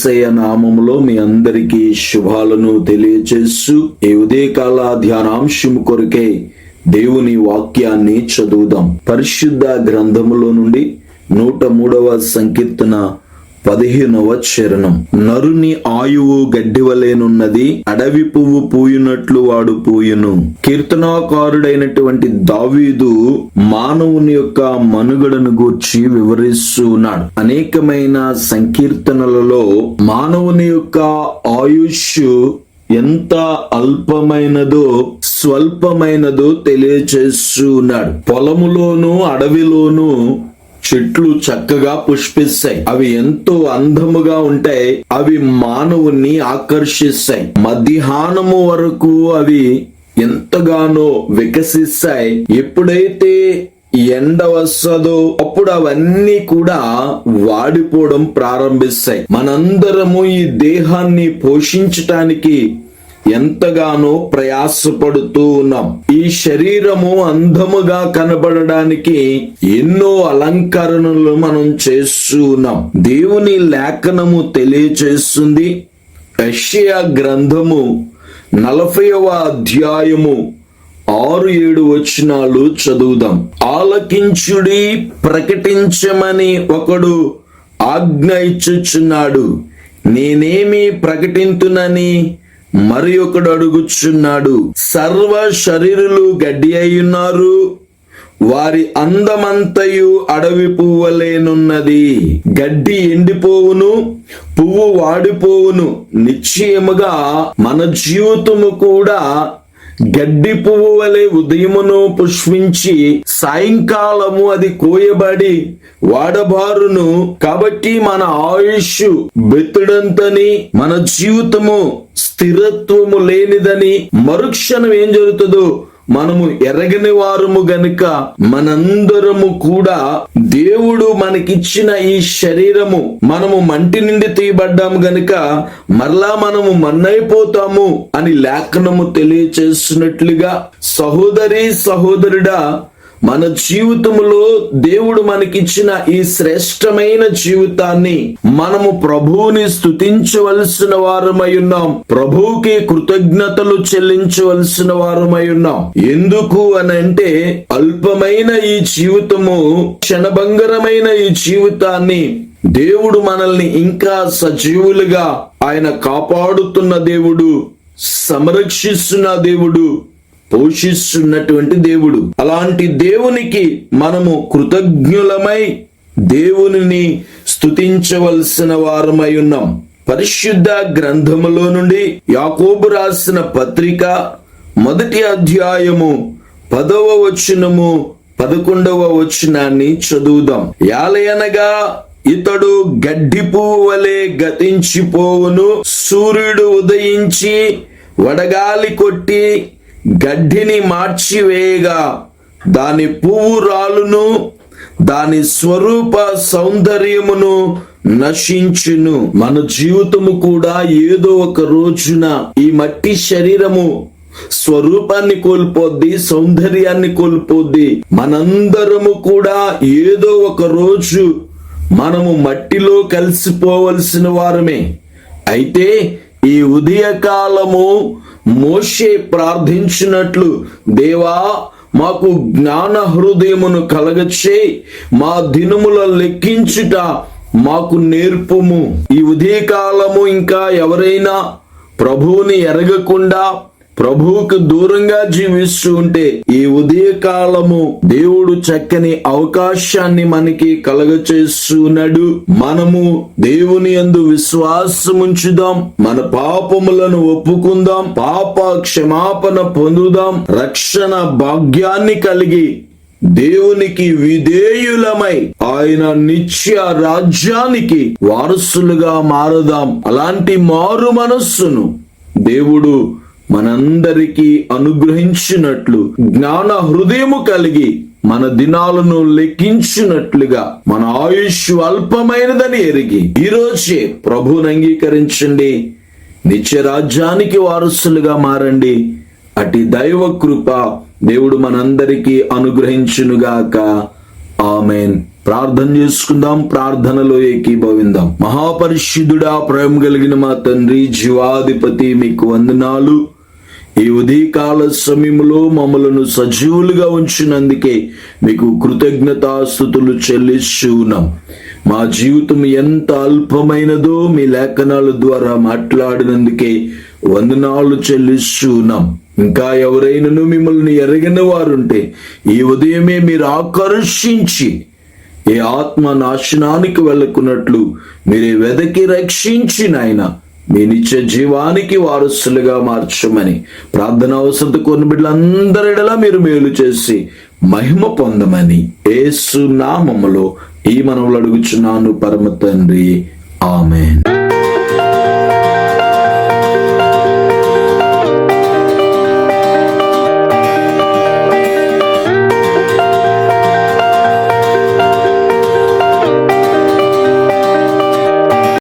ఏసయ నామంలో నామములో మీ అందరికీ శుభాలను తెలియచేస్తూ ఈ ఉదయకాల ధ్యానాంశం కొరకే దేవుని వాక్యాన్ని చదువుదాం. పరిశుద్ధ గ్రంథములో నుండి నూట మూడవ సంకీర్తన పదిహేనవ చరణం. నరుని ఆయువు గడ్డివలేనున్నది అడవి పువ్వు పూయునట్లు వాడు పూయును. కీర్తనాకారుడైనటువంటి దావీదు మానవుని యొక్క మనుగడను గూర్చి వివరిస్తూ ఉన్నాడు అనేకమైన సంకీర్తనలలో మానవుని యొక్క ఆయుష్ ఎంత అల్పమైనదో స్వల్పమైనదో తెలియచేస్తూ ఉన్నాడు పొలములోను అడవిలోను చెట్లు చక్కగా పుష్పిస్తాయి. అవి ఎంతో అందముగా ఉంటాయి. అవి మానవుణ్ణి ఆకర్షిస్తాయి. మధ్యాహ్నము వరకు అవి ఎంతగానో వికసిస్తాయి. ఎప్పుడైతే ఎండ వస్తుందో అప్పుడు అవన్నీ కూడా వాడిపోవడం ప్రారంభిస్తాయి. మనందరము ఈ దేహాన్ని పోషించటానికి ఎంతగానో ప్రయాసపడుతూ ఉన్నాం. ఈ శరీరము అందముగా కనబడడానికి ఎన్నో అలంకరణలు మనం చేస్తూ ఉన్నాం. దేవుని లేఖనము తెలియచేస్తుంది. రష్యా గ్రంథము నలభైవ అధ్యాయము ఆరు ఏడు వచనాలు చదువుదాం. ఆలకించుడి ప్రకటించమని ఒకడు ఆజ్ఞ ఇచ్చుచున్నాడు. నేనేమి ప్రకటింతునని మరి ఒకడు అడుగుచున్నాడు సర్వ శరీరులు గడ్డి అయ్యున్నారు వారి అందమంతయు అడవి పువ్వలేనున్నది. గడ్డి ఎండిపోవును పువ్వు వాడిపోవును. నిశ్చయముగా మన జీవితము కూడా గడ్డి పువ్వు వలె ఉదయమును పుష్పించి సాయంకాలము అది కోయబడి వాడబారును. కాబట్టి మన ఆయుష్ బెత్తుడంతని మన జీవితము స్థిరత్వము లేనిదని మరుక్షణం ఏం జరుగుతుందో మనము ఎరగని వారము గనుక మనందరము కూడా దేవుడు మనకిచ్చిన ఈ శరీరము మనము మంటి నుండి తీయబడ్డాము గనుక మరలా మనము మన్నైపోతాము అని లేఖనము తెలియచేస్తున్నట్లుగా సహోదరి సహోదరుడా మన జీవితంలో దేవుడు మనకిచ్చిన ఈ శ్రేష్టమైన జీవితాన్ని మనము ప్రభువుని స్తుతించవలసిన వారమై ఉన్నాం. ప్రభువుకి కృతజ్ఞతలు చెల్లించవలసిన వారమై ఉన్నాం. ఎందుకు అని అంటే అల్పమైన ఈ జీవితము క్షణభంగరమైన ఈ జీవితాన్ని దేవుడు మనల్ని ఇంకా సజీవులుగా ఆయన కాపాడుతున్న దేవుడు సంరక్షిస్తున్న దేవుడు పోషిస్తున్నటువంటి దేవుడు. అలాంటి దేవునికి మనము కృతజ్ఞులమై దేవునిని స్తుతించవలసిన వారమై ఉన్నాం. పరిశుద్ధ గ్రంథములో నుండి యాకోబు రాసిన పత్రిక మొదటి అధ్యాయము పదవ వచనము పదకొండవ వచనాన్ని చదువుదాం. యాలయనగా ఇతడు గడ్డి పువ్వు వలె గతించిపోవును. సూర్యుడు ఉదయించి వడగాలి కొట్టి గడ్డిని మార్చివేయగా. దాని పువ్వు రాలును దాని స్వరూప సౌందర్యమును నశించును. మన జీవితము కూడా ఏదో ఒక రోజున ఈ మట్టి శరీరము స్వరూపాన్ని కోల్పోద్ది సౌందర్యాన్ని కోల్పోద్ది. మనందరము కూడా ఏదో ఒక రోజు మనము మట్టిలో కలిసిపోవలసిన వారమే. అయితే ఈ ఉదయకాలము మోషే ప్రార్థించినట్లు దేవా మాకు జ్ఞాన హృదయమును కలగచ్చే మా దినముల లెక్కించుట మాకు నేర్పుము. ఈ ఉదయకాలము ఇంకా ఎవరైనా ప్రభువుని ఎరగకుండా ప్రభువుకు దూరంగా జీవిస్తూ ఉంటే ఈ ఉదయకాలము దేవుడు చక్కని అవకాశాన్ని మనకి కలగచేస్తున్నాడు. మనము దేవుని యందు విశ్వాసముంచుదాం. మన పాపములను ఒప్పుకుందాం. పాప క్షమాపణ పొందుదాం. రక్షణ భాగ్యాన్ని కలిగి దేవునికి విధేయులమై ఆయన నిత్య రాజ్యానికి వారసులుగా మారుదాం. అలాంటి మారు మనస్సును దేవుడు మనందరికీ అనుగ్రహించినట్లు జ్ఞాన హృదయము కలిగి మన దినాలను లెక్కించినట్లుగా మన ఆయుష్ అల్పమైనదని ఎరిగి ఈ రోజే ప్రభువుని అంగీకరించండి. నిత్య రాజ్యానికి వారసులుగా మారండి. అటి దైవ కృప దేవుడు మనందరికీ అనుగ్రహించునుగాక. ఆమెన్. ప్రార్థన చేసుకుందాం ప్రార్థనలో ఏకీభవిందాం. మహాపరిశుద్ధుడా ప్రేమ కలిగిన మా తండ్రి జీవాధిపతి మీకు వందనాలు. ఈ ఉదయకాల సమయంలో మమ్మలను సజీవులుగా ఉంచినందుకే మీకు కృతజ్ఞతాస్థుతులు చెల్లిస్తూ ఉన్నాం మా జీవితం ఎంత అల్పమైనదో మీ లేఖనాల ద్వారా మాట్లాడినందుకే వందనాలు చెల్లిస్తూ ఉన్నాం ఇంకా ఎవరైనాను మిమ్మల్ని ఎరగిన వారుంటే ఈ ఉదయమే మీరు ఆకర్షించి ఏ ఆత్మ నాశనానికి వెళ్ళకున్నట్లు మీరే వెదకి రక్షించి నాయన. మీ నిత్య జీవానికి వారసులుగా మార్చమని ప్రార్థన అవసరత కొన్ని బిడ్డలందరిడలా మీరు మేలు చేసి మహిమ పొందమని ఏసు నామములో ఈ మనవులు అడుగుచున్నాను పరమ తండ్రి. ఆమెన్.